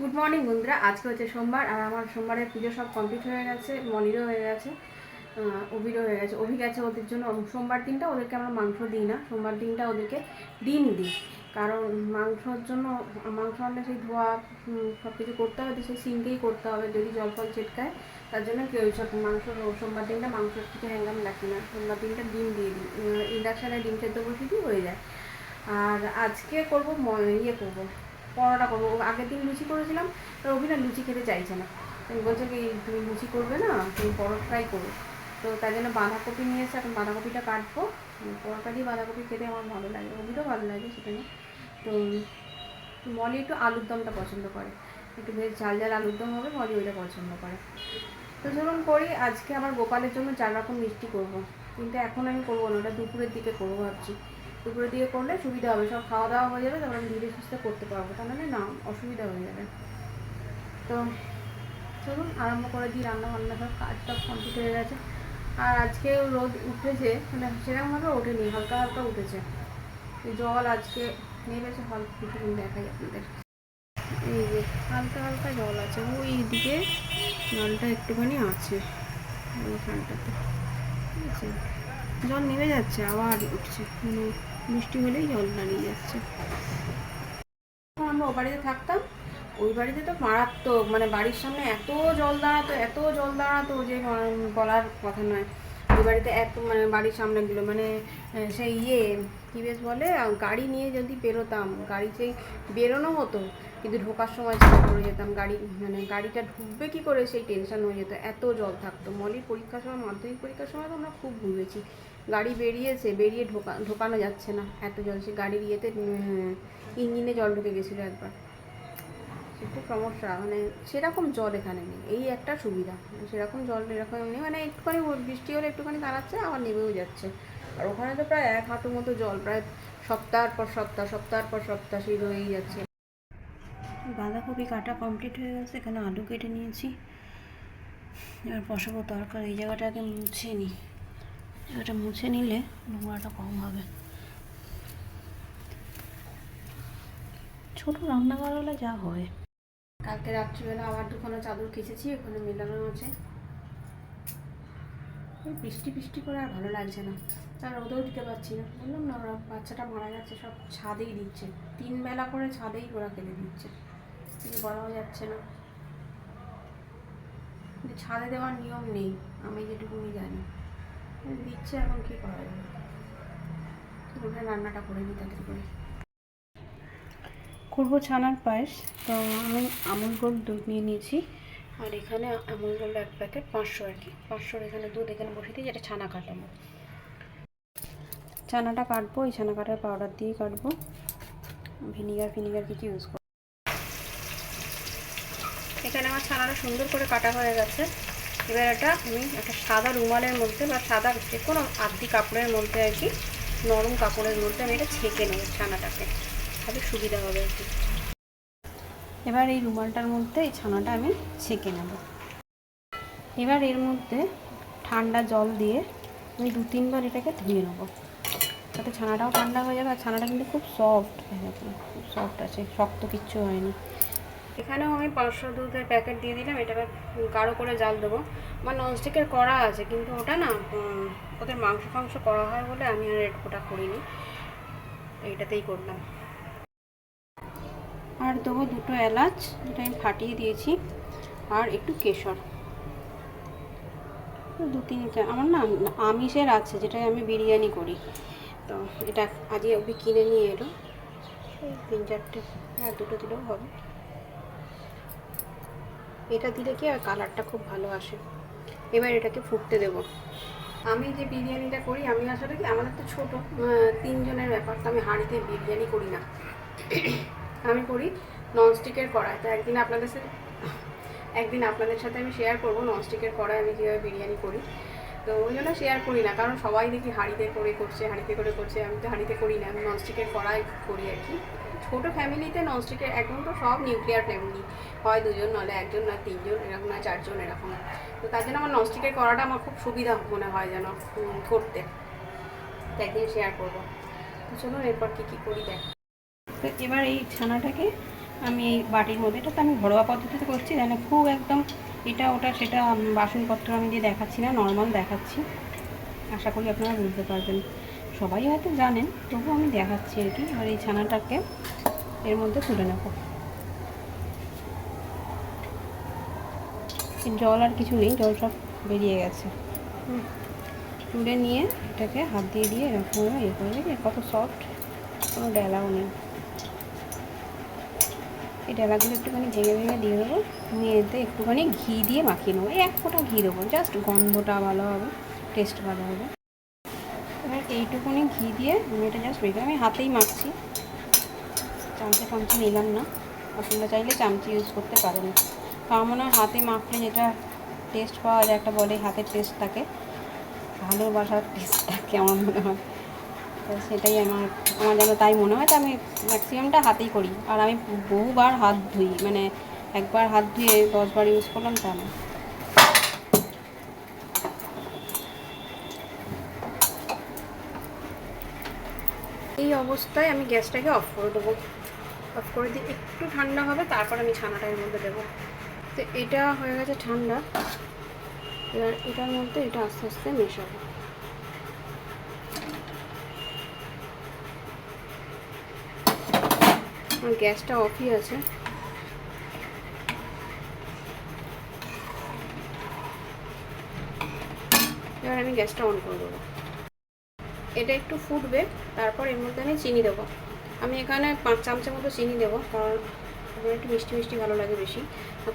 Good morning বন্ধুরা। আজকে হচ্ছে সোমবার, আর আমার সোমবারের পুজো সব কমপ্লিট হয়ে গেছে, মনিরও হয়ে গেছে অভিরও হয়ে গেছে। অভি গেছে ওদের জন্য। সোমবার দিনটা ওদেরকে আমরা মাংস দিই না, সোমবার দিনটা ওদেরকে ডিম দিই। কারণ মাংসর জন্য, মাংস আনলে সেই ধোয়া সব কিছু করতে হবে সেই সিঙ্কেই করতে হবে। যদি জল ফল ছেটকায়, তার জন্য কেউ সব মাংস, সোমবার দিনটা মাংস থেকে হ্যাঙ্গাম রাখি না। সোমবার দিনটা ডিম দিয়ে দিই। ইন্ডাকশানে ডিম সেদ্ধ বসিয়ে দিই, হয়ে যায়। আর আজকে করব ইয়ে করব। পরোটা করব। আগের দিন লুচি করেছিলাম, তো অভিনা লুচি খেতে চাইছে না। তুমি বলছে কি, তুমি লুচি করবে না, তুমি পরোটাই করো। তো তাই জন্য বাঁধাকপি নিয়ে এসে এখন বাঁধাকপিটা কাটবো। পরোটা দিয়ে বাঁধাকপি খেতে আমার ভালো লাগে অভিরও ভালো লাগে সেটা তো মলি একটু আলুর দমটা পছন্দ করে। একটু বেশ ঝাল ঝাল আলুর দম হবে, মলি ওইটা পছন্দ করে। তো চলুন করি, আজকে আমার গোপালের জন্য চার রকম মিষ্টি করব। কিন্তু এখন আমি করব না, ওটা দুপুরের দিকে করব ভাবছি। দুপুরের দিকে করলে সুবিধা হবে, সব খাওয়া দাওয়া হয়ে যাবে, তারপর আমি ধীরে সুস্থে করতে পারব। তা নাহলে না, অসুবিধা হয়ে যাবে। তো চলুন, আরম্ভ করে দিই রান্না বান্না সব কাজ সব কমপ্লিট হয়ে গেছে। আর আজকে রোদ উঠেছে মানে সেরকমভাবে ওঠেনি, হালকা হালকা উঠেছে। জল আজকে নেমেছে হালকা কিছুদিন দেখাই আপনাদের। এই যে হালকা হালকা জল আছে ওই দিকে জলটা একটুখানি আছে ওইখানটাতে ঠিক আছে। জল নেমে যাচ্ছে, আবার উঠছে। মানে বৃষ্টি হলেই জল দাঁড়িয়ে যাচ্ছে। আমরা ও বাড়িতে থাকতাম, ওই বাড়িতে তো মারাত্মক মানে বাড়ির সামনে এত জল দাঁড়াতো, এত জল দাঁড়াতো যে বলার কথা নয়। ওই বাড়িতে এত মানে বাড়ির সামনে সামনেগুলো মানে সেই ইয়ে কী বেশ বলে গাড়ি নিয়ে যদি বেরোতাম, গাড়ি সেই বেরোনো হতো, কিন্তু ঢোকার সময় সেটা পড়ে যেতাম। গাড়ি মানে গাড়িটা ঢুকবে কি করে সেই টেনশন হয়ে যেত, এত জল থাকতো। মলির পরীক্ষার সময়, মাধ্যমিক পরীক্ষার সময় তো আমরা খুব ভুগেছি গাড়ি বেরিয়েছে, বেরিয়ে ঢোকা ঢোকানো যাচ্ছে না। এত জল, সে গাড়ির ইয়েতে ইঞ্জিনে জল ঢুকে গেছিল একবার। খুব সমস্যা মানে সেরকম জল এখানে নেই। এই একটা সুবিধা, সেরকম জল এরকম নেই। মানে একটুখানি বৃষ্টি হলে একটুখানি দাঁড়াচ্ছে, আবার নেমেও যাচ্ছে। আর ওখানে তো প্রায় এক হাঁটু মতো জল, প্রায় সপ্তাহ পর সপ্তাহ সপ্তাহ পর সপ্তাহ সেই রয়েই যাচ্ছে। বাঁধাকপি কাটা কমপ্লিট হয়ে গেছে, এখানে আলু কেটে নিয়েছি। এবার বসাবো তরকারি, এই জায়গাটাকে মুছে নিই জায়গাটা মুছে নিলে নোংরাটা কম হবে। ছোট রান্নাঘর হলে যা হয়। কালকে রাত্রিবেলা আবার দুখানা চাদর কেচেছি, ওখানে মেলানো আছে। বৃষ্টি বৃষ্টি করে আর ভালো লাগছে না। তার রোদেও দিতে পারছি না। বললাম, না, ওরা বাচ্চাটা মারা যাচ্ছে সব ছাদেই দিচ্ছে। তিন বেলা করে ছাদেই ওরা ফেলে দিচ্ছে। কিছু বলাও যাচ্ছে না। ছাদে দেওয়ার নিয়ম নেই। আমি যেটুকুনি জানি। দিচ্ছে এখন কী করা যাবে ওটা রান্নাটা করে নিই তাদের করে। করব ছানার পায়েস। তো আমি আমুল গোল্ড দুধ নিয়ে নিয়েছি। আর এখানে আমুল গোল্ড এক প্যাকেট পাঁচশো আর কি। পাঁচশোর এখানে দুধ এখানে বসিয়ে দিই যেটা ছানা কাটাবো। ছানাটা কাটবো এই ছানা কাটার পাউডার দিয়ে কাটবো। ভিনিগার ভিনিগার কিছু ইউজ করব এখানে আমার ছানাটা সুন্দর করে কাটা হয়ে গেছে। এবার এটা আমি একটা সাদা রুমালের মধ্যে বা সাদা যে কোনো আর্ধি কাপড়ের মধ্যে আর কি, নরম কাপড়ের মধ্যে আমি এটা ছেঁকে নেব ছানাটাকে। তাহলে সুবিধা হবে আর কি। এবার এই রুমালটার মধ্যে এই ছানাটা আমি ছেঁকে নেব। এবার এর মধ্যে ঠান্ডা জল দিয়ে আমি দু তিনবার এটাকে ধুয়ে নেব। তাতে ছানাটাও ঠান্ডা হয়ে যাবে, আর ছানাটা কিন্তু খুব সফট দেখুন খুব সফট আছে শক্ত কিচ্ছু হয়নি এখানেও আমি পাঁচশো দুধের প্যাকেট দিয়ে দিলাম, এটা গাঢ় করে জাল দেবো। আমার ননস্টিকের কড়া আছে, কিন্তু ওটা না ওদের মাংস ফাংস করা হয় বলে আমি আর ওটা করিনি। এইটাতেই করলাম। আর দেবো দুটো এলাচ যেটা আমি ফাটিয়ে দিয়েছি, আর একটু কেশর। দু তিনটা আমার না আমিষের আছে, যেটাই আমি বিরিয়ানি করি। তো এটা আজকে অবধি কিনে নিয়ে এলো। তিন চারটে আর দুটো দিলেও হবে। এটা দিলে কি আর কালারটা খুব ভালো আসে? এবার এটাকে ফুটতে দেব। আমি যে বিরিয়ানিটা করি, আমি আসলে কি, আমাদের তো ছোটো তিনজনের ব্যাপার, তো আমি হাঁড়িতে বিরিয়ানি করি না। আমি করি ননস্টিকের কড়াই। তো একদিন আপনাদের সাথে, একদিন আপনাদের সাথে আমি শেয়ার করব ননস্টিকের কড়াই, আমি কীভাবে বিরিয়ানি করি। তো ওই জন্য শেয়ার করি না, কারণ সবাই দেখি হাঁড়িতে করে করছে, হাঁড়িতে করে করছে। আমি তো হাঁড়িতে করি না, আমি ননস্টিকের কড়াই করি আর কি। ছোটো ফ্যামিলিতে ননস্টিকের এখন তো সব নিউক্লিয়ার ফ্যামিলি। হয় দুজন নাহলে একজন, না তিনজন, এরকম না চারজন, এরকম। তো তার জন্য আমার ননস্টিকের করাটা আমার খুব সুবিধা মনে হয় যেন করতে। একদিন শেয়ার করব। তো চলুন এরপর কী কী করি দেখ। তো এবার এই ছানাটাকে আমি এই বাটির মধ্যে এটা তো আমি ঘরোয়া পদ্ধতিতে করছি জানি খুব একদম এটা, ওটা, সেটা বাসনপত্র আমি দিয়ে দেখাচ্ছি না নর্মাল দেখাচ্ছি। আশা করি আপনারা বুঝতে পারবেন। সবাই হয়তো জানেন তবু আমি দেখাচ্ছি আর কি, আর এই ছানাটাকে এর মধ্যে তুলে নেব। জল আর কিছু নেই, জল সব বেরিয়ে গেছে। তুলে নিয়ে এটাকে হাত দিয়ে দিয়ে এরকম ইয়ে করে দেখি কত সফট কোনো ডেলাও নেই। এই ডেলাগুলো একটুখানি ভেঙে ভেঙে দিয়ে দেবো, নিয়ে এতে একটুখানি ঘি দিয়ে মাখিয়ে নেব এই এক ফোঁটা ঘি দেবো জাস্ট গন্ধটা ভালো হবে টেস্ট ভালো হবে। এবার এইটুকুনি ঘি দিয়ে আমি এটা জাস্ট মেখে আমি হাতেই মাখছি। চামচে টামচে নিলাম না। আপনারা চাইলে চামচি ইউজ করতে পারেন। আমার মনে হয় হাতে মাখলে যেটা টেস্ট পাওয়া যায়, একটা বলে হাতের টেস্ট থাকে। ভালোবাসার টেস্ট থাকে আমার মনে হয়। তো সেটাই আমার আমার যেন তাই মনে হয় তো আমি ম্যাক্সিমামটা হাতেই করি। আর আমি বহুবার হাত ধুই মানে একবার হাত ধুয়ে দশবার ইউজ করলাম তা না। এই অবস্থায় আমি গ্যাসটাকে অফ করে দেবো। অফ করে দিয়ে একটু ঠান্ডা হবে, তারপর আমি ছানাটা এর মধ্যে দেবো। তো এটা হয়ে গেছে ঠান্ডা। এবার এটার মধ্যে এটা আস্তে আস্তে মেশাবো। আমার গ্যাসটা অফই আছে। এবার আমি গ্যাসটা অন করে দেবো। এটা একটু ফুটবে, তারপর এর মধ্যে আমি চিনি দেবো। আমি এখানে পাঁচ চামচের মতো চিনি দেবো, কারণ আমার একটু মিষ্টি মিষ্টি ভালো লাগে বেশি।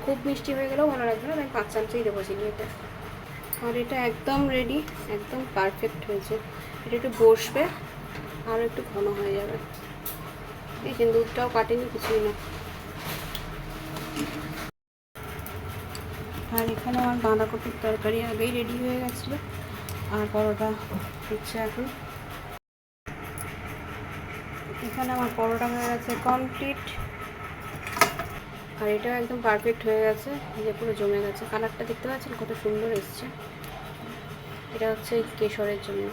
খুব মিষ্টি হয়ে গেলেও ভালো লাগবে না তাই পাঁচ চামচেই দেবো চিনি এটা আর এটা একদম রেডি একদম পারফেক্ট হয়েছে। এটা একটু বসবে আর একটু ঘন হয়ে যাবে। যে দুধটাও কাটেনি, কিছুই না। আর এখানে আমার বাঁধাকপির তরকারি আগেই রেডি হয়ে গেছিল, আর পরোটা হচ্ছে এখন। এখানে আমার পরোটা হয়ে গেছে কমপ্লিট আর এটাও একদম পারফেক্ট হয়ে গেছে। যে পুরো জমে গেছে। কালারটা দেখতে পাচ্ছেন কত সুন্দর এসছে। এটা হচ্ছে কেশরের জন্য।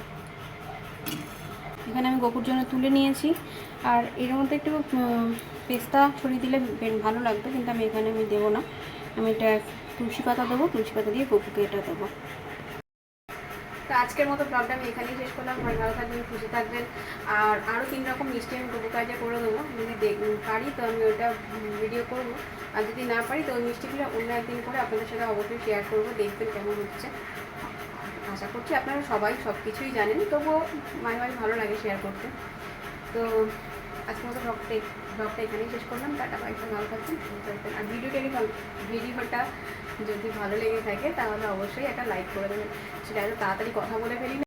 এখানে আমি গোপুর জন্য তুলে নিয়েছি। আর এর মধ্যে একটু পেস্তা ছড়িয়ে দিলে ভালো লাগবে, কিন্তু আমি এখানে আমি দেবো না। আমি এটা তুলসী পাতা দেবো, তুলসী পাতা দিয়ে গোপুকে এটা দেবো। তো আজকের মতো ব্লগটা আমি এখানেই শেষ করলাম। সবাই ভালো থাকবেন, খুশি থাকবেন। আর আরও তিন রকম মিষ্টি আমি গোপু কাজে করে দেবো, যদি দেখ পারি তো আমি ওটা ভিডিও করব। আর যদি না পারি তো ওই মিষ্টিগুলো অন্য একদিন করে আপনাদের সাথে অবশ্যই শেয়ার করব, দেখবেন কেমন হচ্ছে। আশা করছি আপনারা সবাই সব কিছুই জানেন, তবুও মাঝে মাঝে ভালো লাগে শেয়ার করতে। তো আজকের মতো ব্লগটা ব্লগটা এখানেই শেষ করলাম। টাটা বাইকটা ভালো থাকবেন আর থাকবেন। আর ভিডিওটা ভিডিওটা যদি ভালো লেগে থাকে, তাহলে অবশ্যই একটা লাইক করে দেবেন। সেটা এত তাড়াতাড়ি কথা বলে ফেলি।